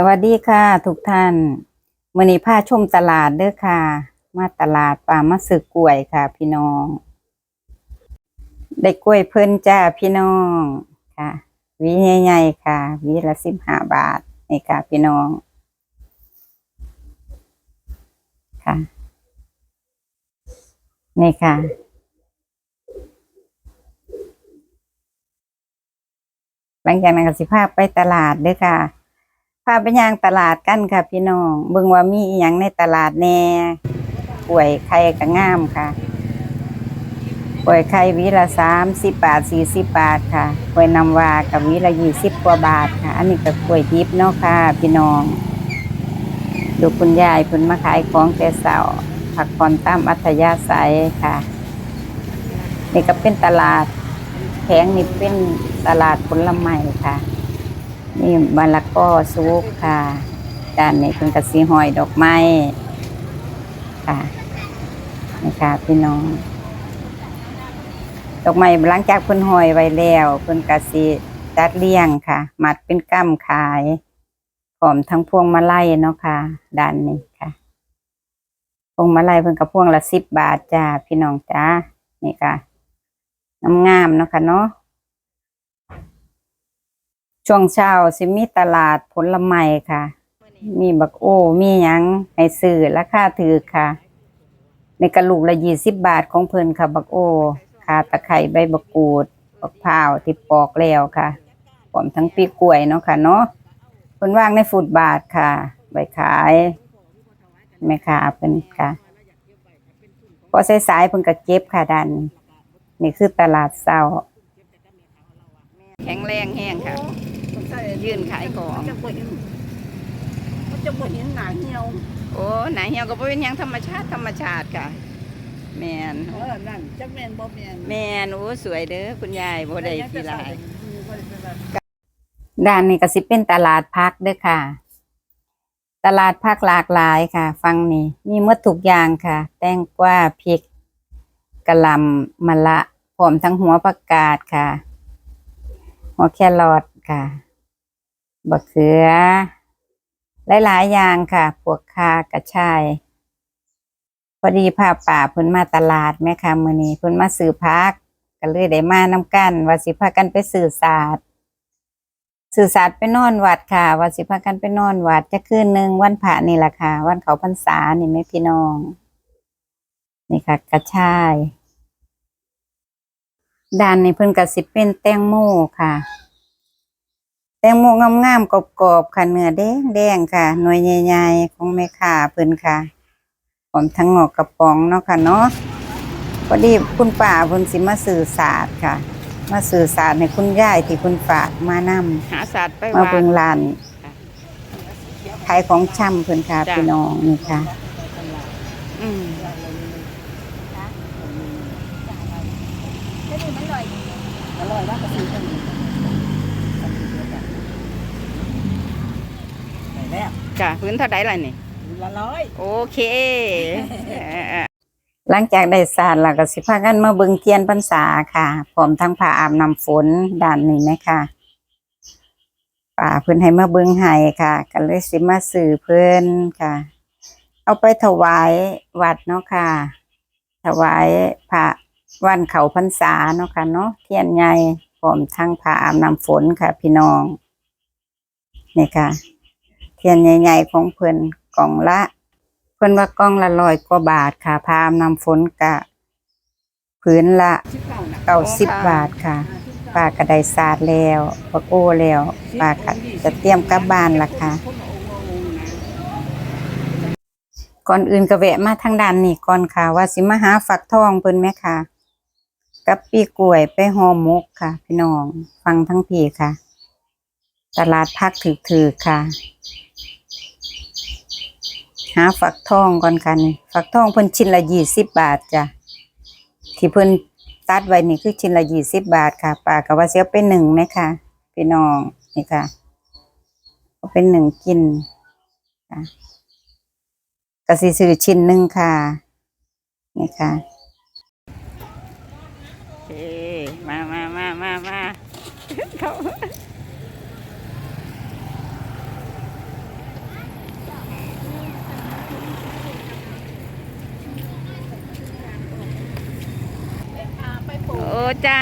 สวัสดีค่ะ ทุกท่านมื่อนี้พาชมตลาดเด้อค่ะ มาตลาดป่ามาสึกกล้วยค่ะ พี่น้อง ได้กล้วยเพิ่นจ้าพี่น้องค่ะวีใหญ่ๆค่ะวีละสิบห้าบาทนี่ค่ะพี่น้อง ค่ะนี่ค่ะหลังจากนั้นก็สิพาไปตลาดเด้อค่ะ พาไปย่างตลาดกันค่ะพี่น้องเบิ่งว่ามีอีหยังในตลาดแหน่กล้วยไข่ก็งามค่ะกล้วยไข่วีละสามสิบบาทสี่สิบบาทค่ะกล้วยน้ำวากับวีละยี่สิบกว่าบาทค่ะ อันนี้ก็กล้วยดิบเนาะค่ะ พี่น้องดูคุณยายเพิ่นมาขายของแต่เสาผักผ่อนตามอัธยาศัยค่ะ นี่ก็เป็นตลาดแผงนี่เป็นตลาดผลไม้ค่ะ นี่มะละกอสุกค่ะด้านนี้เป็นกระสีหอยดอกไม้ค่ะนี่ค่ะพี่น้อง ดอกไม้หลังจากเพิ่นหอยไว้แล้วเพิ่นกระสีจัดเลี้ยงค่ะ มัดเป็นก้ามขายพร้อมทั้งพวงมาลัยเนาะค่ะด้านนี้ค่ะพวงมาลัยเพิ่นกับพวงละสิบบาทจ้าพี่น้องจ้านี่ค่ะน้ำงามๆเนาะค่ะเนาะ ช่วงเช้าสิมีตลาดผลไม้ค่ะ มีบักโอ้มีหยังให้ซื้อราคาถือค่ะ ในกระลูกละยี่สิบบาทของเพิ่นค่ะ บักโอ้ขาตะไคร้ใบบักกูดบักพร้าวที่ปอกแล้วค่ะพร้อมทั้งปีกล้วยเนาะค่ะเนาะเพิ่นวางในฟุตบาทค่ะใบขายแม่ค้าเพิ่นค่ะพอสายๆเพิ่นก็เก็บค่ะดัน นี่คือตลาดเช้าแข็งแรงแห้งค่ะ ยืนขายของจะบ่เห็นมันจะบ่เห็นหนาเหี่ยวโอ้ไหนเหี่ยวก็บ่เป็นหยังธรรมชาติธรรมชาติค่ะ แมนเออนั่นจักแม่นบ่แม่นแมนโอ้สวยเด้อคุณยายบ่ได้ขี้ลายบ่ได้เป็นไรด้านนี้ก็สิเป็นตลาดพักเด้อค่ะ ตลาดพักหลากหลายค่ะ ฟังนี่มีหมดทุกอย่างค่ะ แตงกวาพริกกะหล่ำมะละพร้อมทั้งหัวผักกาดค่ะ หัวแครอทค่ะ บักเขือ หลายๆอย่างค่ะพวกคากระชายพอดีพาป่าเพิ่นมาตลาดแม่ค่ะมื้อนี้เพิ่นมาซื้อพักก็เลยได้มานํกันว่าสิพากันไปซื้อศาสตร์ซื้อศาสตร์ไปนอนวัดค่ะ ว่าสิพากันไปนอนวัดจะคืนหนึ่งวันพระนี่ล่ะค่ะ วันเขาพรรษานี่แม่พี่น้อง นี่ค่ะ กระชายด้านนี้เพิ่นก็สิเป็นแตงโมค่ะ แตงโมงามๆกรอบๆค่ะเนื้อแดงๆค่ะ หน่วยใหญ่ๆของแม่ค้าเพิ่นค่ะพร้อมทั้งงอกกระป๋องเนาะค่ะเนาะพอดีคุณป้าเพิ่นสิมาสื่อสารค่ะ มาสื่อสารให้คุณยายที่คุณฝากมานำหาศาสตร์ไปมาว่าเบิ่งร้านขายของช่ำเพิ่นค่ะจ้ะพี่น้องนี่ค่ะอืมอร่อยว่ากระสีกันไปแล้ว จ้ะพื้นเท่าไดล่ะนี่ละร้อยโอเคเอ่อหลังจากได้สารแล้วก็สิพากันมาเบิ่งเทียนพรรษาค่ะพร้อมทั้งผ้าอาบน้ำฝนด้านนี้ไหมค่ะป่าเพิ่นให้มาเบิ่งให้ค่ะก็เลยสิมาสื่อเพิ่นค่ะ เอาไปถวายวัดเนาะค่ะ ถวายพระวันเขาพรรษาเนาะค่ะเนาะเทียนใหญ่พร้อมทั้งผ้าอาบน้ำฝนค่ะ พี่น้องนี่ค่ะ เทียนใหญ่ ๆ ของเพิ่นกล่องละ เพิ่นว่ากล้องละร้อยกว่าบาทค่ะ พามนำฝนกะผืนละเก้าสิบบาทค่ะป้าก็ไดศาสตร์แล้วปะโอ้แล้วป้าก็จะเตรียมกลับบ้านละค่ะคนละก่อนอื่นก็แวะมาทางด้านนี้ก่อนค่ะ ว่าสิมาหาฝักทองเพิ่นไหมค่ะ กับปีกล้วยไปหอหมกค่ะ พี่น้อง ฟังทั้งพี่ค่ะ ตลาดพักถือๆค่ะ หาฝักทองก่อนค่ะนี่ฝักทองเพิ่นชิ้นละยี่สิบบาทจ้ะที่เพิ่นตัดไว้นี่คือชิ้นละยี่สิบบาทค่ะป้าก็ว่าเสียเป็นหนึ่งไหมค่ะพี่น้องนี่ค่ะก็เป็นหนึ่งกินค่ะก็สิซื้อชิ้นหนึ่งค่ะนี่ค่ะโอมามามามามาเขา จ้า